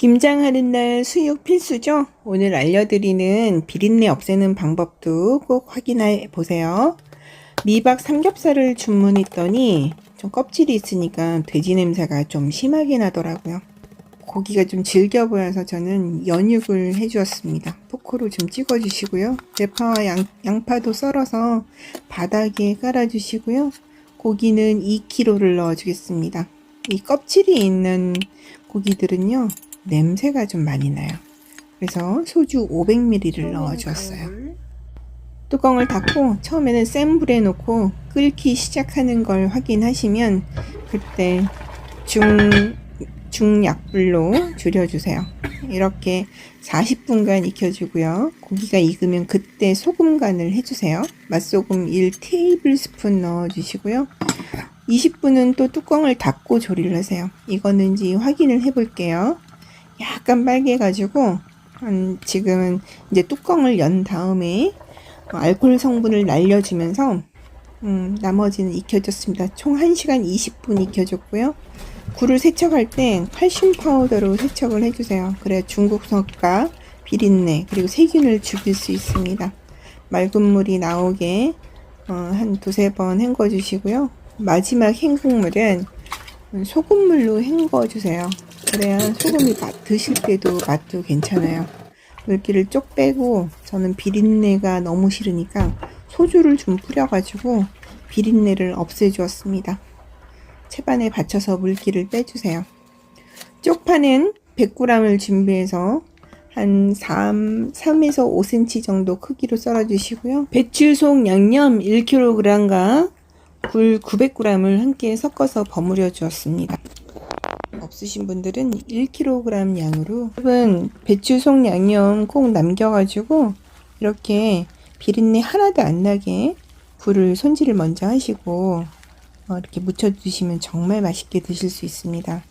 김장하는 날 수육 필수죠? 오늘 알려드리는 비린내 없애는 방법도 꼭 확인해 보세요. 미박 삼겹살을 주문했더니 좀 껍질이 있으니까 돼지 냄새가 좀 심하게 나더라고요. 고기가 좀 질겨 보여서 저는 연육을 해주었습니다. 포크로 좀 찍어주시고요. 대파와 양, 양파도 썰어서 바닥에 깔아주시고요. 고기는 2kg를 넣어주겠습니다. 이 껍질이 있는 고기들은요, 냄새가 좀 많이 나요. 그래서 소주 500ml를 넣어주었어요. 뚜껑을 닫고 처음에는 센 불에 놓고 끓기 시작하는 걸 확인하시면 그때 중 중약불로 줄여주세요. 이렇게 40분간 익혀주고요. 고기가 익으면 그때 소금 간을 해주세요. 맛소금 1 테이블스푼 넣어주시고요. 20분은 또 뚜껑을 닫고 조리를 하세요. 익었는지 확인을 해볼게요. 약간 빨개가지고 한 지금은 이제 뚜껑을 연 다음에 알코올 성분을 날려주면서 음, 나머지는 익혀줬습니다. 총 1시간 20분 익혀줬고요. 굴을 세척할 때 칼슘 파우더로 세척을 해주세요. 그래야 중국석과 비린내 그리고 세균을 죽일 수 있습니다. 맑은 물이 나오게 어, 한 두세 번 헹궈 주시고요. 마지막 헹국물은 소금물로 헹궈 주세요. 그래야 소금이 맛, 드실 때도 맛도 괜찮아요. 물기를 쪽 빼고 저는 비린내가 너무 싫으니까 소주를 좀 뿌려가지고 비린내를 없애주었습니다. 채반에 받쳐서 물기를 빼주세요. 쪽파는 100g을 준비해서 한 3, 3에서 5cm 정도 크기로 썰어주시고요. 배추속 양념 1kg과 굴 900g을 함께 섞어서 버무려 주었습니다. 없으신 분들은 1kg 양으로 여러분 배추 속 양념 꼭 남겨가지고 이렇게 비린내 하나도 안 나게 굴을 손질을 먼저 하시고 어, 이렇게 무쳐 드시면 정말 맛있게 드실 수 있습니다.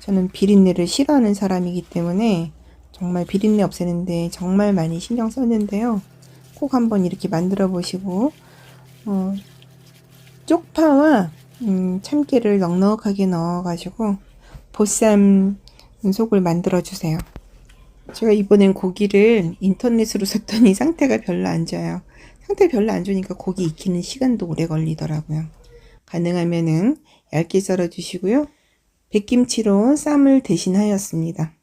저는 비린내를 싫어하는 사람이기 때문에 정말 비린내 없애는데 정말 많이 신경 썼는데요. 꼭 한번 이렇게 만들어 보시고 어, 쪽파와 음, 참깨를 넉넉하게 넣어가지고 보쌈 속을 만들어 주세요. 제가 이번엔 고기를 인터넷으로 샀더니 상태가 별로 안 좋아요. 상태 별로 안 좋으니까 고기 익히는 시간도 오래 걸리더라고요. 가능하면은 얇게 썰어 주시고요. 백김치로 쌈을 대신하였습니다.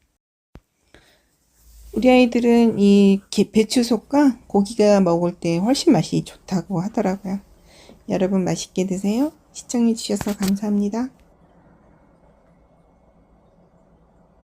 우리 아이들은 이 게- 배추속과 고기가 먹을 때 훨씬 맛이 좋다고 하더라고요. 여러분 맛있게 드세요. 시청해 주셔서 감사합니다.